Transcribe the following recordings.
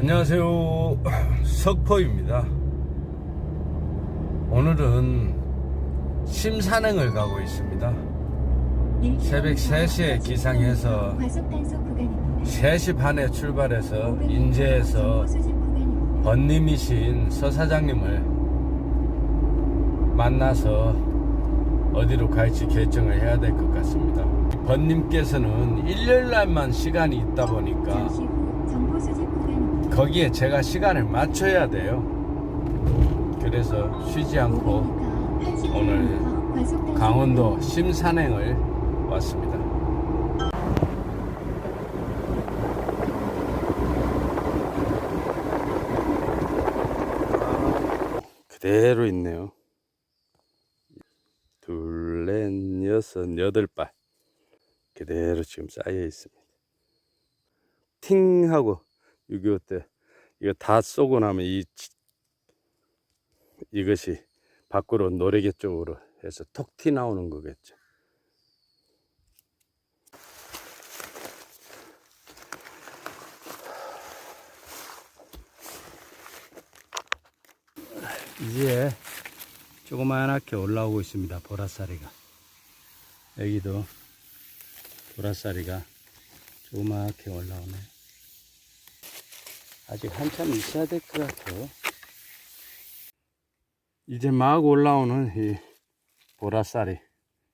안녕하세요. 석포입니다. 오늘은 심산행을 가고 있습니다. 새벽 3시에 기상해서 과속단속 구간입니다. 3시 반에 출발해서 인제에서. 번님이신 서 사장님을 만나서 어디로 갈지 결정을 해야 될 것 같습니다. 번님께서는 일요일날만 시간이 있다 보니까 잠시 후 정보 수집 구간입니다. 거기에 제가 시간을 맞춰야 돼요. 그래서 쉬지 않고 500m, 오늘 80km 과속단속 강원도. 심산행을 왔습니다. 그대로 있네요. 둘, 넷, 여섯, 여덟 발. 그대로 지금 쌓여 있습니다. 팅 하고, 6.25 때, 이거 다 쏘고 나면 이, 치- 이것이 밖으로 노래개 쪽으로 해서 톡티 나오는 거겠죠. 이제 조그만하게 올라오고 있습니다. 보라사리가. 여기도 보라사리가 조그맣게 올라오네. 아직 한참 있어야 될 것 같아요. 이제 막 올라오는 이 보라쌀이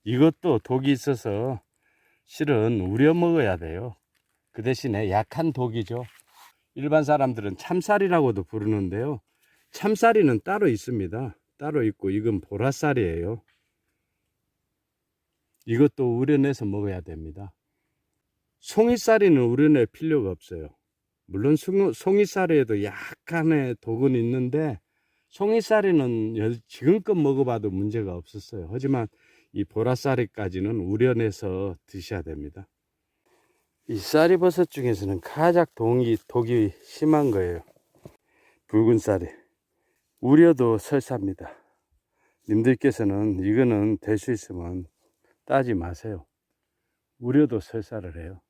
이것도 독이 있어서 실은 우려 먹어야 돼요. 그 대신에 약한 독이죠. 일반 사람들은 참쌀이라고도 부르는데요. 참쌀이는 따로 있습니다. 따로 있고 이건 보라쌀이에요. 이것도 우려내서 먹어야 됩니다. 송이쌀이는 우려낼 필요가 없어요. 물론 송- 송이쌀에도 약간의 독은 있는데 송이쌀이는 여- 지금껏 먹어봐도 문제가 없었어요. 하지만 이 보라쌀이까지는 우려내서 드셔야 됩니다. 이 쌀이버섯 중에서는 가장 독이, 독이 심한 거예요. 붉은 쌀이. 우려도 설사입니다. 님들께서는 이거는 될 수 있으면 따지 마세요. 우려도 설사를 해요.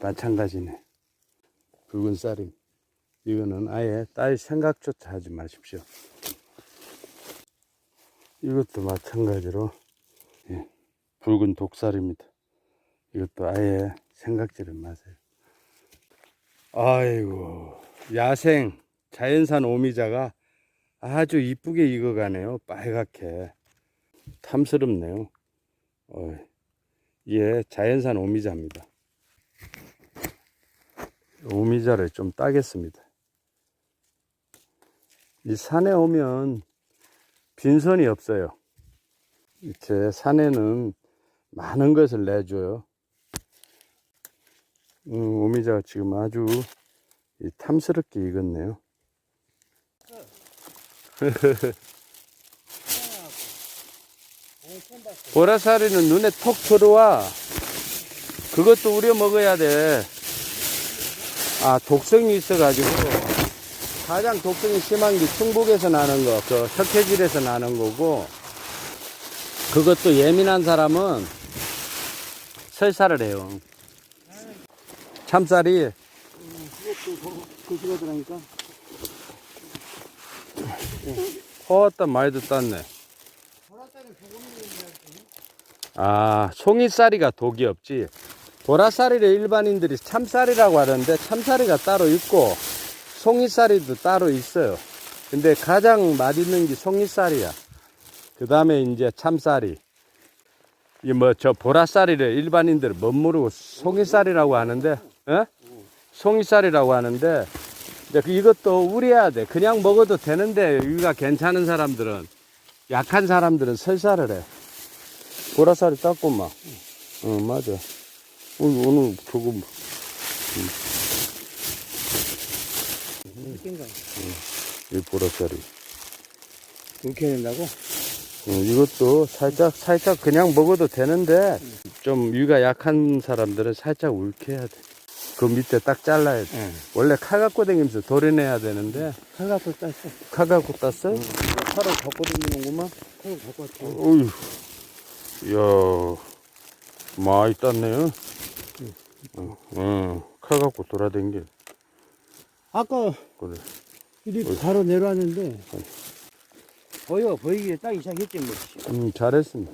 마찬가지네. 붉은 쌀이. 이거는 아예 딸 생각조차 하지 마십시오. 이것도 마찬가지로 예, 붉은 독살입니다. 이것도 아예 생각지를 마세요. 아이고 야생 자연산 오미자가 아주 이쁘게 익어가네요. 빨갛게 탐스럽네요. 어, 이게 자연산 오미자입니다. 오미자를 좀 따겠습니다. 이 산에 오면 빈손이 없어요. 이렇게 산에는 많은 것을 내줘요. 음, 오미자가 지금 아주 이 탐스럽게 익었네요. 보라사리는 눈에 톡 들어와. 그것도 우려 먹어야 돼. 아, 독성이 있어가지고. 가장 독성이 심한 게 충북에서 나는 거, 그 석회질에서 나는 거고, 그것도 예민한 사람은 설사를 해요. 참쌀이 그시가 들어니까 허웠다 많이도 땄네. 아, 송이쌀이가 독이 없지. 보라쌀이를 일반인들이 참쌀이라고 하는데 참쌀이가 따로 있고 송이쌀이도 따로 있어요. 근데 가장 맛있는 게 송이쌀이야. 그 다음에 이제 참쌀이. 이뭐 저 보라쌀이를 일반인들은 못 모르고 송이쌀이라고 하는데, 어? 송이쌀이라고 하는데, 이제 그 이것도 우려야 돼. 그냥 먹어도 되는데 여기가 괜찮은 사람들은 약한 사람들은 설사를 해. 보라쌀이 땄고 막. 어 맞아. 오늘 오늘 조금 깬가 이 보라쌀이. 이렇게 해야 된다고? 어, 이것도 살짝 살짝 그냥 먹어도 되는데 좀 위가 약한 사람들은 살짝 울켜야 돼. 그 밑에 딱 잘라야 돼. 예. 원래 칼 갖고 다니면서 도려내야 되는데 칼 갖고 땄어 칼 갖고 땄어요? 칼을 갖고 다니는구만 칼을 갖고 왔지 어휴, 이야, 많이 땄네요. 어, 어, 칼 갖고 돌아댕겨. 아까 그래. 이리 바로 내려왔는데 보여 보이기에 딱 시작했지 뭐. 음, 잘했습니다.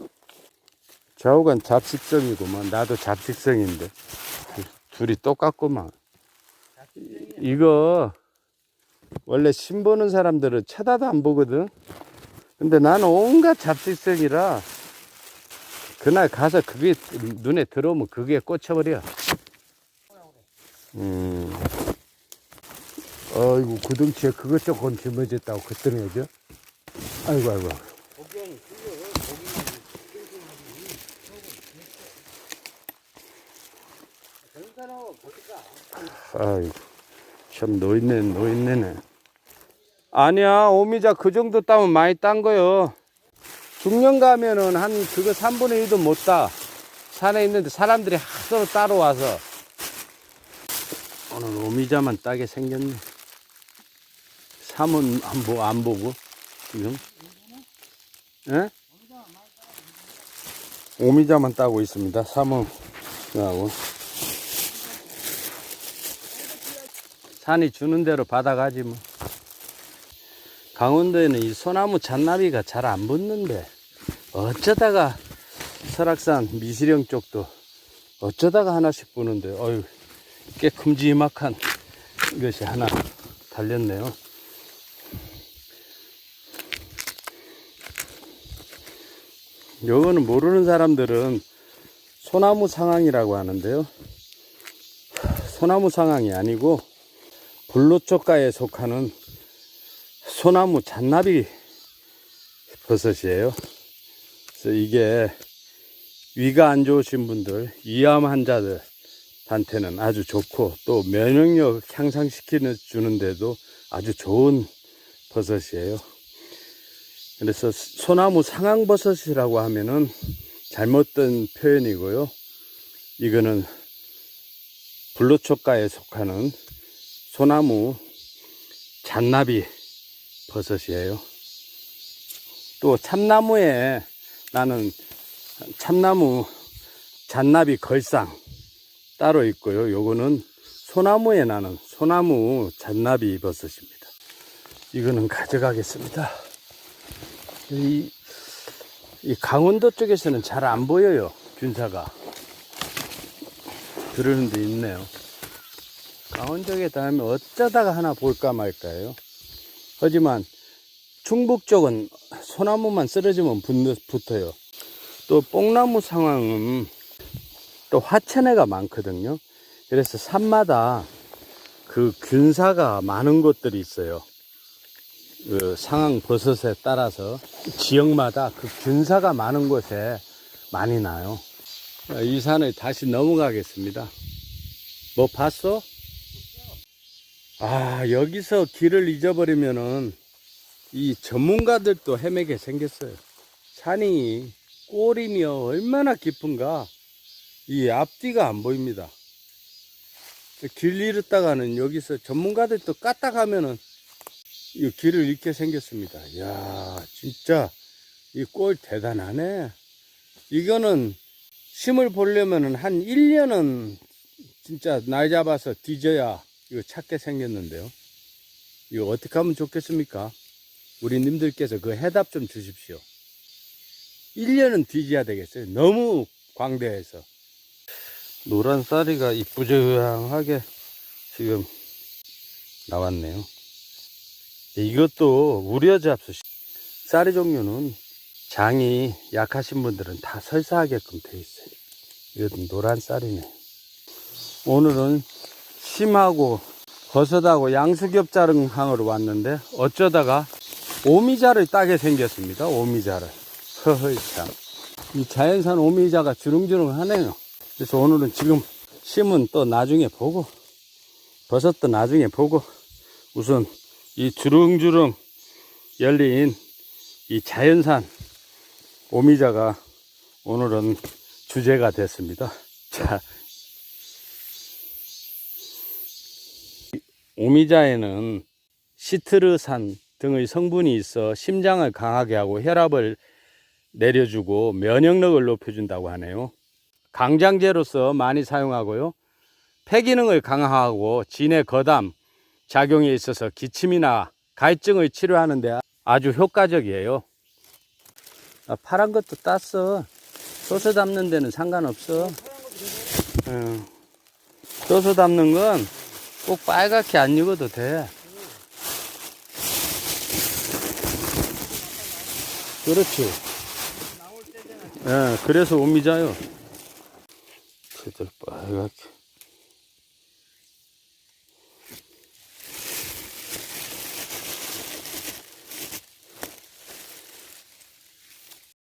좌우간 잡식성이구만. 나도 잡식성인데. 둘이 똑같구만. 이거, 원래 심 보는 사람들은 쳐다도 안 보거든. 근데 나는 온갖 잡식성이라, 그날 가서 그게 눈에 들어오면 그게 꽂혀버려. 음. 어이구, 구덩치에 그것 조금 짊어졌다고 그때는 아이고, 아이고. 아이고, 참 노인네 노인네네. 아니야, 오미자 그 정도 따면 많이 딴 거요. 중년 가면은 한 그거 3분의 1도 못 따. 산에 있는데 사람들이 하도 따로 와서 오늘 오미자만 따게 생겼네. 삼은 안, 보, 안 보고 지금. 예? 오미자만 따고 있습니다. 삼은 하고. 산이 주는 대로 받아가지 뭐. 강원도에는 이 소나무 잔나비가 잘 안 붙는데 어쩌다가 설악산 미시령 쪽도 어쩌다가 하나씩 부는데 어유 꽤 큼지막한 것이 하나 달렸네요. 요거는 모르는 사람들은 소나무 상황이라고 하는데요. 소나무 상황이 아니고 불로초가에 속하는 소나무 잔나비 버섯이에요. 그래서 이게 위가 안 좋으신 분들, 위암 환자들 한테는 아주 좋고 또 면역력 향상시키는 주는데도 아주 좋은 버섯이에요. 그래서 소나무 상황버섯이라고 하면은 잘못된 표현이고요. 이거는 불로초가에 속하는 소나무 잔나비 버섯이에요. 또 참나무에 나는 참나무 잔나비 걸상 따로 있고요. 요거는 소나무에 나는 소나무 잔나비 버섯입니다. 이거는 가져가겠습니다. 이, 이 강원도 쪽에서는 잘 안 보여요. 균사가. 그러는 데 있네요. 강원도에 닿으면 어쩌다가 하나 볼까 말까요. 하지만 충북 쪽은 소나무만 쓰러지면 붙, 붙어요. 또 뽕나무 상황은 또 화천해가 많거든요. 그래서 산마다 그 균사가 많은 곳들이 있어요. 그 상황 버섯에 따라서 지역마다 그 균사가 많은 곳에 많이 나요. 이 산을 다시 넘어가겠습니다. 뭐 봤어? 아, 여기서 길을 잊어버리면은 이 전문가들도 헤매게 생겼어요. 산이 꼬리며 얼마나 깊은가 이 앞뒤가 안 보입니다. 길 잃었다가는 여기서 전문가들도 까딱하면은 이 길을 잃게 생겼습니다. 이야, 진짜 이 꼴 대단하네. 이거는 심을 보려면은 한 1년은 진짜 날 잡아서 뒤져야 이거 찾게 생겼는데요. 이거 어떻게 하면 좋겠습니까? 우리 님들께서 그 해답 좀 주십시오. 1년은 뒤져야 되겠어요. 너무 광대해서. 노란 쌀이가 이쁘장하게 지금 나왔네요. 이것도 우려잡수 쌀이 종류는 장이 약하신 분들은 다 설사하게끔 돼 있어요. 이것은 노란 쌀이네. 오늘은 심하고 버섯하고 양수겹 자릉항으로 왔는데 어쩌다가 오미자를 따게 생겼습니다. 오미자를. 허허이 참. 이 자연산 오미자가 주릉주릉 하네요. 그래서 오늘은 지금 심은 또 나중에 보고 버섯도 나중에 보고 우선 이 주릉주릉 열린 이 자연산 오미자가 오늘은 주제가 됐습니다. 자, 오미자에는 시트르산 등의 성분이 있어 심장을 강하게 하고 혈압을 내려주고 면역력을 높여준다고 하네요. 강장제로서 많이 사용하고요. 폐기능을 강화하고 진해 거담, 작용에 있어서 기침이나 갈증을 치료하는 데 아주 효과적이에요. 아, 파란 것도 땄어. 소스 담는 데는 상관없어. 응. 소스 담는 건 꼭 빨갛게 안 익어도 돼. 그렇지. 예, 그래서 오미자요. 쟤들 빨갛게.